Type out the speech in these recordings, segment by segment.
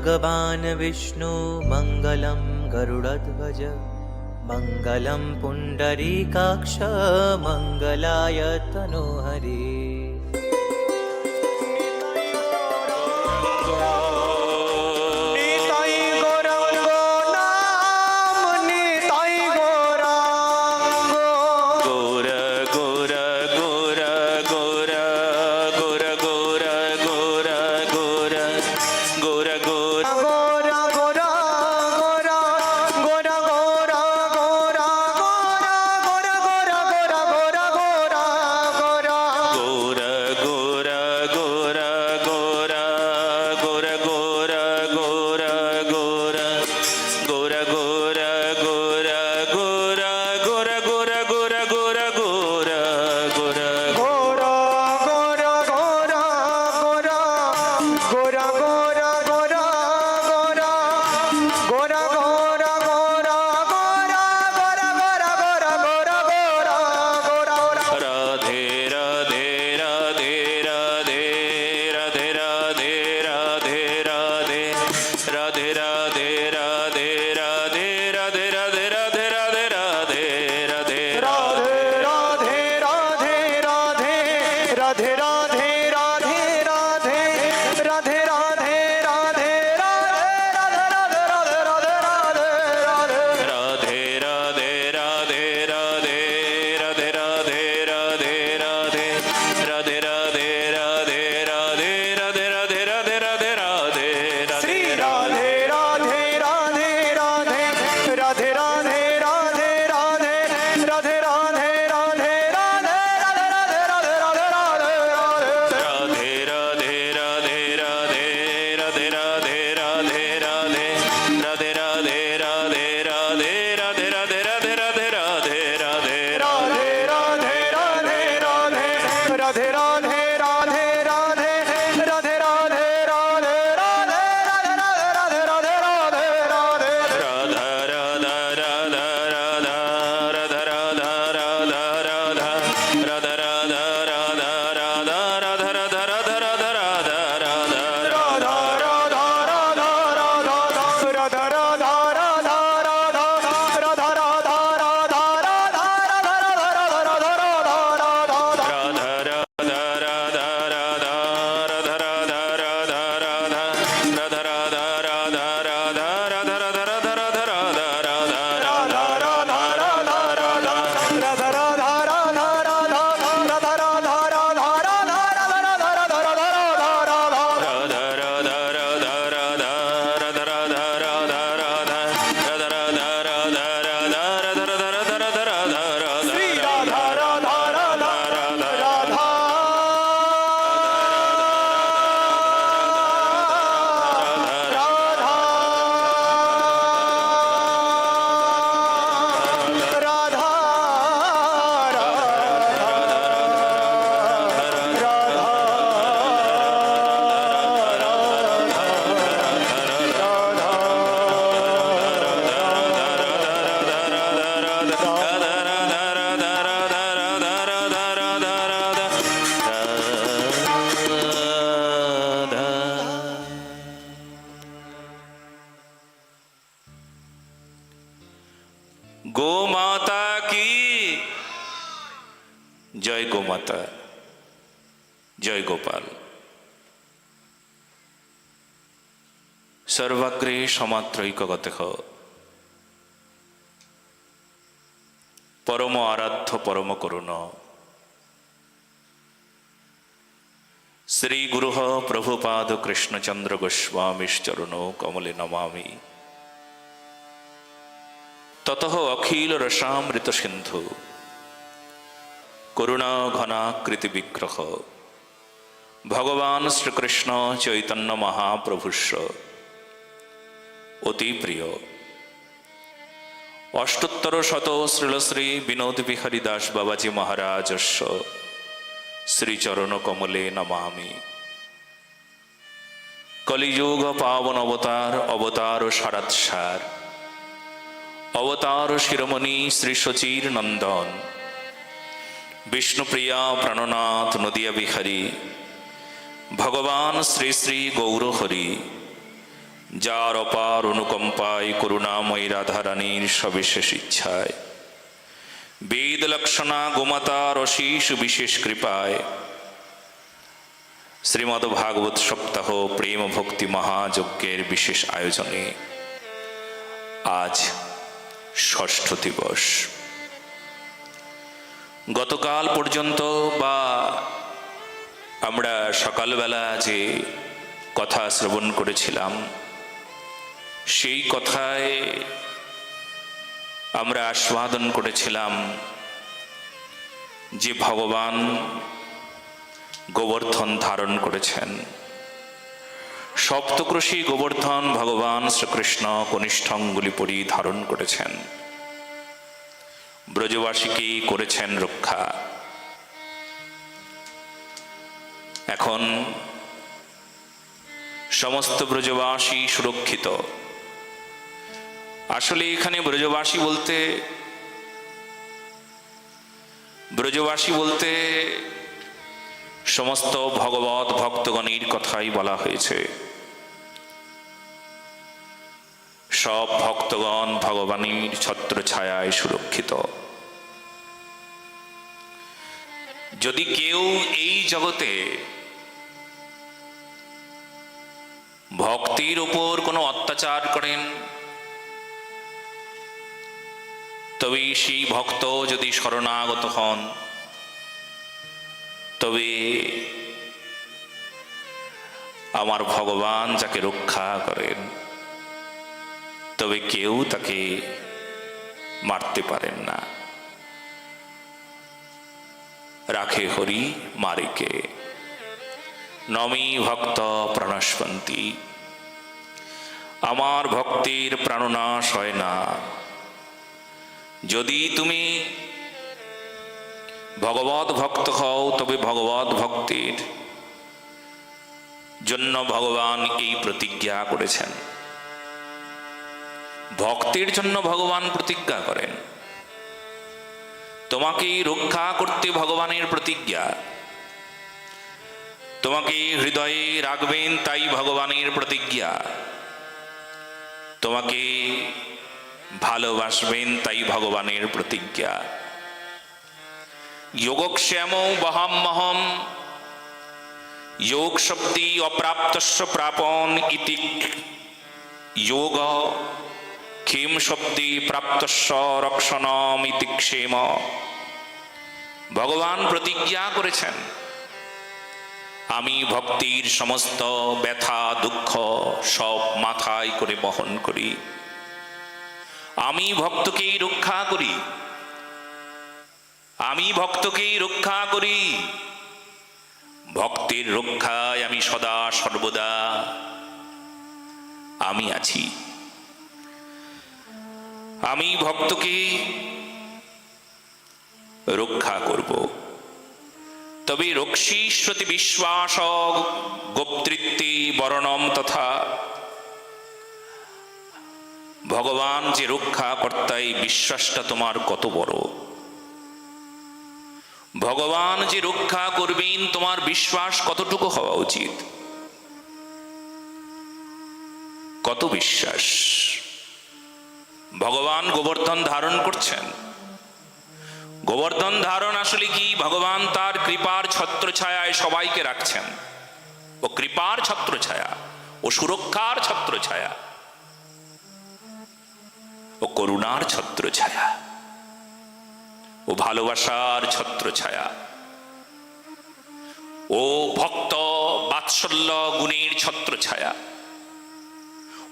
भगवान् विष्णु मङ्गलं गरुडध्वज मङ्गलं पुण्डरीकाक्ष मङ्गलाय तनोहरी। গো মাতা কি? জয় গোমাতা জয় গোপাল। সর্বাগ্রে সমাত্রৈকগতেহ। পরম আরাধ্য, পরম করুণ। শ্রী গুরু প্রভুপাদ কৃষ্ণচন্দ্র গোস্বামীশ চরণ কমলে নমামি। ততহ অখিল রসামৃত সিন্ধু করুণা ঘনাকৃতি বিগ্রহ ভগবান শ্রীকৃষ্ণ চৈতন্য মহাপ্রভুষ্য। অতি প্রিয়। অষ্টোত্তর শত শ্রীলশ্রী বিনোদ বিহারী দাস বাবাজি মহারাজস্য। শ্রীচরণ কমলে নমামি। কলিযুগ পাবন অবতার অবতার ও সারাৎসার অবতার শিরোমণি শ্রী সচির নন্দন। বিষ্ণুপ্রিয়া প্রাণনাথ নদিয়া বিহারী। ভগবান শ্রী শ্রী গৌরহরি যার অপার অনুকম্পায় করুণাময়ী রাধারানীর সবিশেষ ইচ্ছায়। বেদ লক্ষণা গোমাতার অশীষ বিশেষ কৃপায়। শ্রীমদ ভাগবত সপ্তাহ প্রেম ভক্তি মহাযজ্ঞের বিশেষ আয়োজনে। আজ ষষ্ঠ দিবস। গতকাল পর্যন্ত বা আমরা সকালবেলা যে কথা শ্রবণ করেছিলাম, সেই কথায় আমরা আস্বাদন করেছিলাম যে ভগবান গোবর্ধন ধারণ করেছেন। সপ্তক্রোশী গোবর্ধন ভগবান শ্রীকৃষ্ণ কনিষ্ঠঙ্গুলি পরি ধারণ করেছেন। ব্রজবাসীকে করেছেন রক্ষা। এখন সমস্ত ব্রজবাসী সুরক্ষিত। আসলে এখানে ব্রজবাসী বলতে ব্রজবাসী বলতে সমস্ত ভগবত ভক্তগণের কথাই বলা হয়েছে। সব ভক্তগণ ভগবানের ছত্র ছায়ায় সুরক্ষিত। যদি কেউ এই জগতে ভক্তির উপর কোনো অত্যাচার করেন, তবে সেই ভক্ত যদি শরণাগত হন, তবে আমার ভগবান যাকে রক্ষা করেন। তবে কেউ তাকে মারতে পারেন না। রাখে হরি মারিকে। নমি ভক্ত প্রাণস্পন্তি আমার ভক্তির প্রাণনাশ হয় না। যদি তুমি ভগবত ভক্ত হও, তবে ভগবত ভক্তির জন্য ভগবান এই প্রতিজ্ঞা করেছেন। ভক্তির জন্য ভগবান প্রতিজ্ঞা করেন। তোমাকে রক্ষা করতে ভগবানের প্রতিজ্ঞা। তোমাকে হৃদয়ে রাখবেন তাই ভগবানের প্রতিজ্ঞা। তোমাকে ভালোবাসবেন তাই ভগবানের প্রতিজ্ঞা। যোগক্ষেম বহাম্মহম যোগ শব্দী অপ্রাপ্তস্য প্রাপন ইতি যোগ ক্ষেম শব্দী প্রাপ্তস্য রক্ষণম ইতি ক্ষেম। ভগবান প্রতিজ্ঞা করেছেন, আমি ভক্তির সমস্ত ব্যথা, দুঃখ সব মাথায় করে বহন করি। আমি ভক্তকেই রক্ষা করি। আমি ভক্তকেই রক্ষা করি। ভক্তের রক্ষায় আমি সদা সর্বদা আমি আছি। আমি ভক্তকে রক্ষা করব। তবে রক্ষীশ্বতি বিশ্বাস গোপ্তৃত্বে বরণম তথা ভগবান যে রক্ষা কর্তাই বিশ্বাসটা তোমার কত বড়। ভগবান যে রক্ষা করবেন, তোমার বিশ্বাস কতটুকু হওয়া উচিত? কত বিশ্বাস? ভগবান গোবর্ধন ধারণ করছেন। গোবর্ধন ধারণ আসলে কি? ভগবান তার কৃপার ছত্র ছায়ায় সবাইকে রাখছেন। ও কৃপার ছত্র ছায়া ও সুরক্ষার ছত্র ছায়া ও করুণার ছত্র ছায়া ও ভালোবাসার ছত্র ছায়া ও ভক্ত বাৎসল্য গুণের ছত্র ছায়া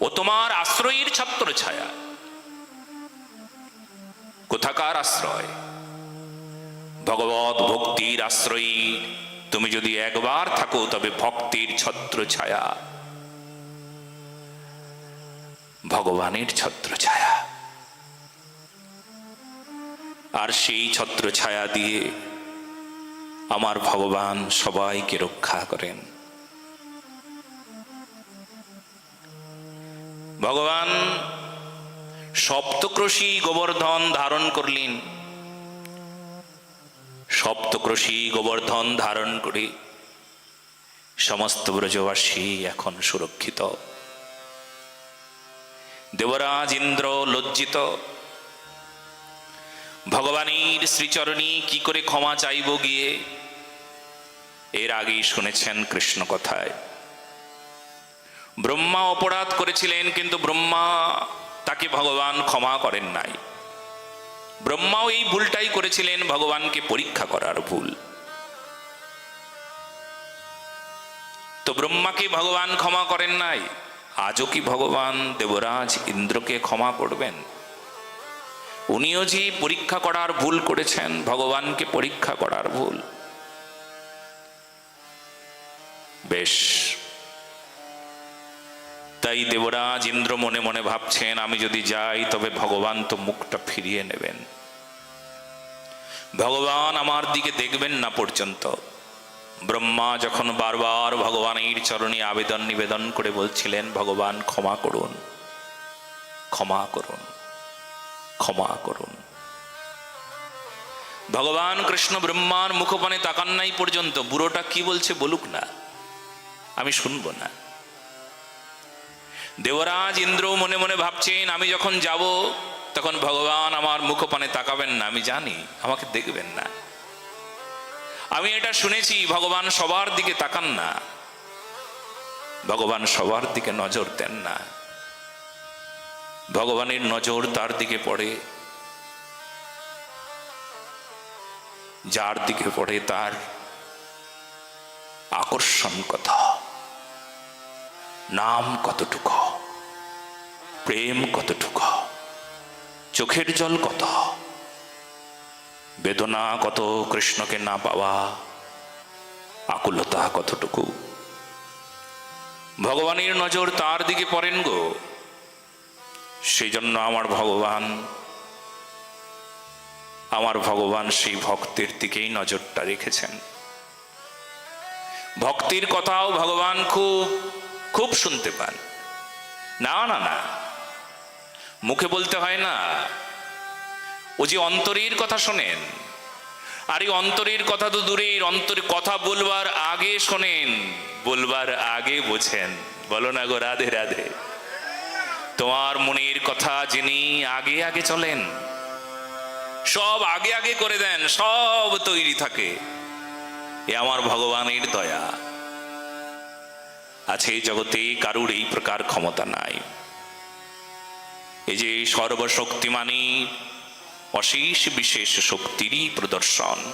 ও তোমার আশ্রয়ের ছত্র ছায়া কোথাকার আশ্রয়? ভগবত ভক্তির আশ্রয়ী, তুমি যদি একবার থাকো, তবে ভক্তির ছত্র ছায়া ভগবানের ছত্র ছায়া আর সেই ছত্র ছায়া দিয়ে আমার ভগবান সবাইকে রক্ষা করেন। ভগবান সপ্তক্রোশী গোবর্ধন ধারণ করলেন। সপ্তক্রোশী গোবর্ধন ধারণ করে সমস্ত ব্রজবাসী এখন সুরক্ষিত। দেবরাজ ইন্দ্র লজ্জিত। ভগবানের শ্রীচরণী কি করে ক্ষমা চাইব গিয়ে? এর আগেই শুনেছেন কৃষ্ণ কথায়। ব্রহ্মা অপরাধ করেছিলেন, কিন্তু ব্রহ্মা তাকে ভগবান ক্ষমা করেন নাই। ব্রহ্মাও এই ভুলটাই করেছিলেন, ভগবানকে পরীক্ষা করার ভুল। তো ব্রহ্মাকে ভগবান ক্ষমা করেন নাই, আজও কি ভগবান দেবরাজ ইন্দ্রকে ক্ষমা করবেন? উনিও যে পরীক্ষা করার ভুল করেছেন, ভগবানকে পরীক্ষা করার ভুল। বেশ তাই দেবরাজ ইন্দ্র মনে মনে ভাবছেন, আমি যদি যাই, তবে ভগবান তো মুখটা ফিরিয়ে নেবেন। ভগবান আমার দিকে দেখবেন না পর্যন্ত। ব্রহ্মা যখন বারবার ভগবানের চরণে আবেদন নিবেদন করে বলছিলেন, ভগবান, ক্ষমা করুন ক্ষমা করুন ক্ষমা করুন। ভগবান কৃষ্ণ ব্রহ্মার মুখপানে তাকান নাই পর্যন্ত। বুড়োটা কি বলছে বলুক না। আমি শুনব না। দেবরাজ ইন্দ্র মনে মনে ভাবছেন, আমি যখন যাব, তখন ভগবান আমার মুখপানে তাকাবেন না, আমি জানি, আমাকে দেখবেন না। আমি এটা শুনেছি, ভগবান সবার দিকে তাকান না। ভগবান সবার দিকে নজর দেন না। ভগবানের নজর তার দিকে পড়ে, যার দিকে পড়ে তার আকর্ষণ কথা। নাম কতটুকু? প্রেম কতটুকু? চোখের জল কত? বেদনা কত? কৃষ্ণকে না পাওয়া? আকুলতা কতটুকু? ভগবানের নজর তার দিকে পড়েন গো। সেই জন্য আমার ভগবান আমার ভগবান সেই ভক্তের দিকেই নজরটা রেখেছেন। ভক্তির কথাও ভগবান খুব খুব শুনতে পান। না না না। মুখে বলতে হয় না। ও যে অন্তরের কথা শোনেন, আর এই অন্তরের কথা তো দূরের, অন্তরে কথা বলবার আগে শোনেন, বলবার আগে বোঝেন। বলো না গো, রাধে রাধে। তোমার মনের কথা যিনি আগে আগে চলেন। সব আগে আগে করে দেন, সব তৈরি থাকে। এ আমার ভগবানের দয়া। আছে জগতে কারুর এই প্রকার ক্ষমতা নাই। এই যে সর্বশক্তিমানী অশেষ বিশেষ শক্তিরই প্রদর্শন।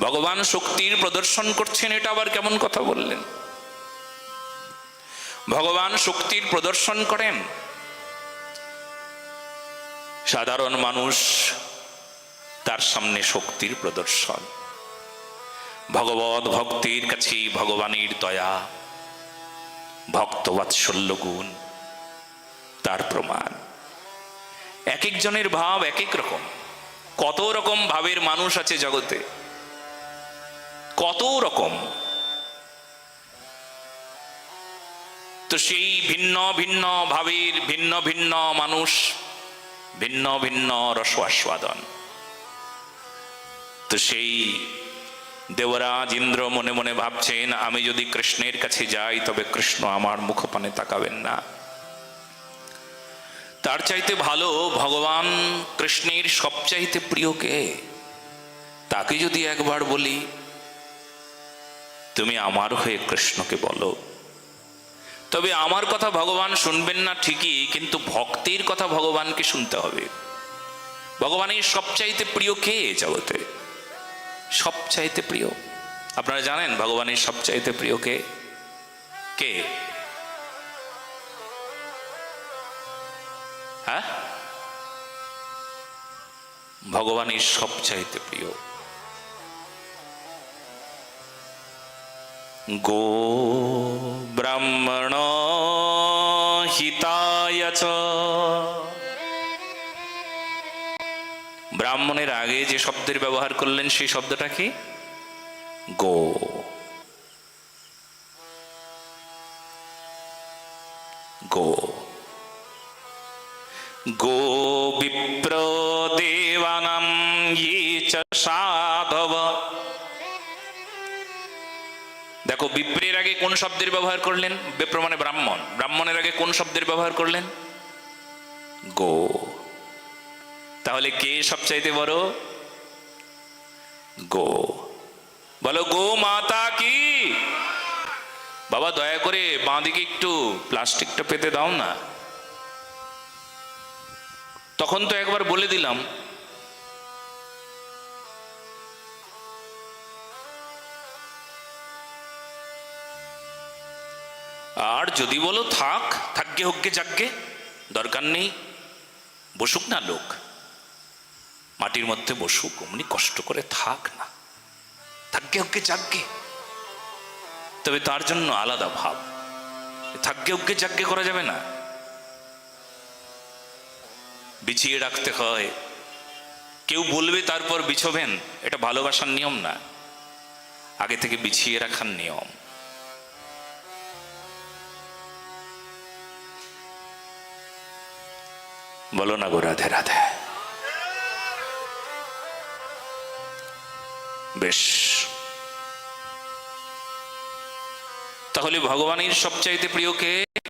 ভগবান শক্তির প্রদর্শন করছেন, এটা আবার কেমন কথা বললেন? ভগবান শক্তির প্রদর্শন করেন। সাধারণ মানুষ তার সামনে শক্তির প্রদর্শন। ভগবত ভক্তির কাছে ভগবানের দয়া। ভক্তবাৎসল্য গুণ তার প্রমাণ। এক একজনের ভাব এক এক রকম। কত রকম ভাবের মানুষ আছে জগতে? কত রকম? তো সেই ভিন্ন ভিন্ন ভাবের ভিন্ন ভিন্ন মানুষ, ভিন্ন ভিন্ন রস আস্বাদন তো সেই দেবরাজ ইন্দ্র মনে মনে ভাবছেন, আমি যদি কৃষ্ণের কাছে যাই, তবে কৃষ্ণ আমার মুখপানে তাকাবেন না। তার চাইতে ভালো ভগবান কৃষ্ণের সবচাইতে প্রিয় কে? তাকে যদি একবার বলি, তুমি আমার হয়ে কৃষ্ণকে বলো। তবে আমার কথা ভগবান শুনবেন না ঠিকই, কিন্তু ভক্তির কথা ভগবানকে শুনতে হবে। ভগবানের সবচাইতে প্রিয় কে জগতে? সবচাইতে প্রিয়। আপনারা জানেন ভগবানের সবচাইতে প্রিয় কে? কে? হ্যাঁ? ভগবানের সবচাইতে প্রিয়। গো ব্রাহ্মণ ব্রাহ্মণের আগে যে শব্দের ব্যবহার করলেন, সেই শব্দটা কি? গো। গো। গো বিপ্র দেবানাম চ সাধব। দেখো, বিপ্রের আগে কোন শব্দের ব্যবহার করলেন? বিপ্র মানে ব্রাহ্মণ। ব্রাহ্মণের আগে কোন শব্দের ব্যবহার করলেন? গো। তাহলে কে সবচাইতে বড়? গো। বলো, গো মাতা কি? বাবা, দয়া করে বাঁ দিকে একটু প্লাস্টিকটা পেতে দাও না। তখন তো একবার বলে দিলাম। আর যদি বলো, থাক থাকবে হোকগে, যাকগে, দরকার নেই। বসুক না লোক। মাটির মধ্যে বসুক, অমনি কষ্ট করে থাক না। থাকবে হোকগে যাকগে তবে তার জন্য আলাদা ভাব। থাকবে হোকগে যাকগে করা যাবে না। বিছিয়ে রাখতে হয়। কেউ বলবে তারপর বিছবেন, এটা ভালোবাসার নিয়ম না। আগে থেকে বিছিয়ে রাখার নিয়ম। বলো না গো রাধে রাধে। বেশ। তাহলে ভগবানের সবচাইতে প্রিয় কে?